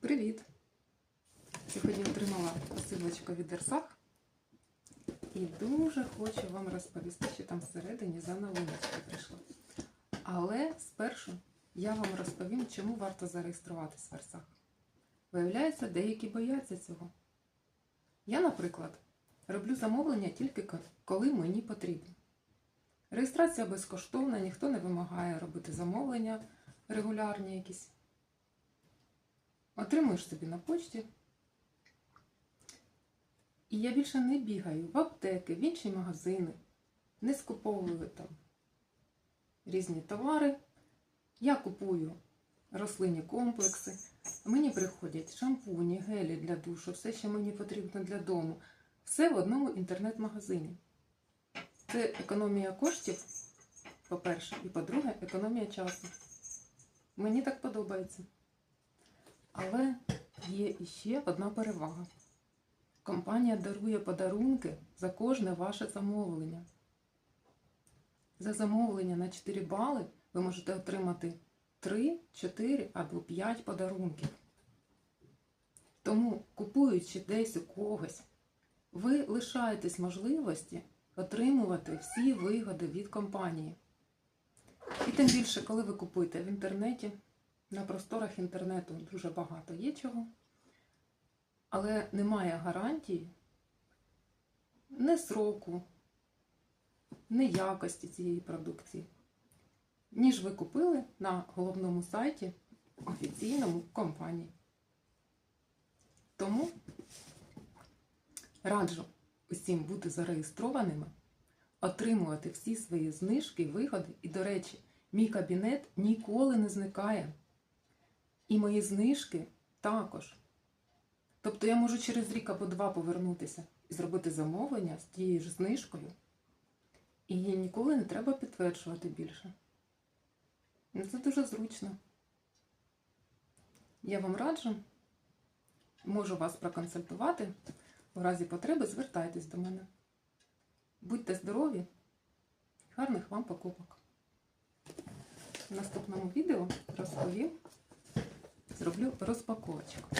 Привіт! Сьогодні отримала посилочку від Ерсах і дуже хочу вам розповісти, що там всередині за новиночки прийшло. Але спершу я вам розповім, чому варто зареєструватись в Ерсах. Виявляється, деякі бояться цього. Я, наприклад, роблю замовлення тільки коли мені потрібно. Реєстрація безкоштовна, ніхто не вимагає робити замовлення регулярні якісь. Отримуєш собі на почті. І я більше не бігаю в аптеки, в інші магазини, не скуповую там різні товари. Я купую рослинні комплекси. Мені приходять шампуні, гелі для душу, все, що мені потрібно для дому. Все в одному інтернет-магазині. Це економія коштів, по-перше, і по-друге, економія часу. Мені так подобається. Але є іще одна перевага. Компанія дарує подарунки за кожне ваше замовлення. За замовлення на 4 бали ви можете отримати 3, 4 або 5 подарунків. Тому, купуючи десь у когось, ви лишаєтесь можливості отримувати всі вигоди від компанії. І тим більше, коли ви купуєте в інтернеті, на просторах інтернету дуже багато є чого, але немає гарантії не сроку, не якості цієї продукції, ніж ви купили на головному сайті офіційному компанії. Тому раджу усім бути зареєстрованими, отримувати всі свої знижки, вигоди. І, до речі, мій кабінет ніколи не зникає. І мої знижки також. Тобто я можу через рік або два повернутися і зробити замовлення з тією ж знижкою. І її ніколи не треба підтверджувати більше. Ну, Це дуже зручно. Я вам раджу, можу вас проконсультувати. У разі потреби звертайтесь до мене. Будьте здорові, гарних вам покупок. В наступному відео розповім, зроблю розпаковочку.